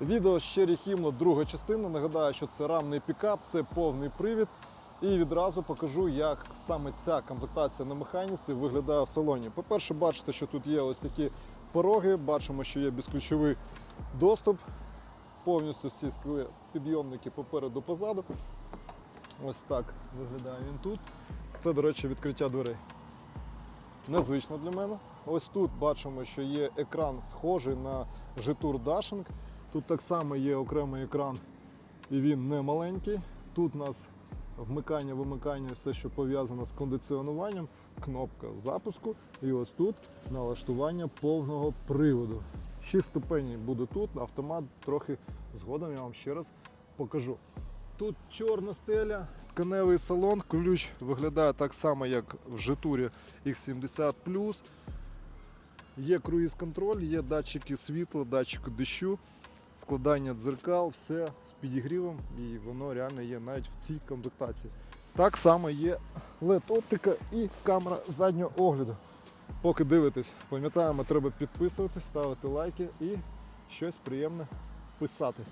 Відео щирі хімно, друга частина. Нагадаю, що це рамний пікап, це повний привід. І відразу покажу, як саме ця комплектація на механіці виглядає в салоні. По-перше, бачите, що тут є ось такі пороги, бачимо, що є безключовий доступ. Повністю всі скли підйомники попереду позаду. Ось так виглядає він тут. Це, до речі, відкриття дверей. Незвично для мене. Ось тут бачимо, що є екран схожий на Jetour Dashing. Тут так само є окремий екран, і він не маленький. Тут у нас вмикання, вимикання, все, що пов'язано з кондиціонуванням, кнопка запуску. І ось тут налаштування повного приводу. Шість ступеней буде тут, автомат трохи згодом я вам ще раз покажу. Тут чорна стеля, тканевий салон, ключ виглядає так само, як в Житурі X70 Є круїз-контроль, є датчики світла, датчики дощу, складання дзеркал, все з підігрівом, і воно реально є навіть в цій комплектації. Так само є LED-оптика і камера заднього огляду. Поки дивитесь, пам'ятаємо, треба підписуватись, ставити лайки і щось приємне писати.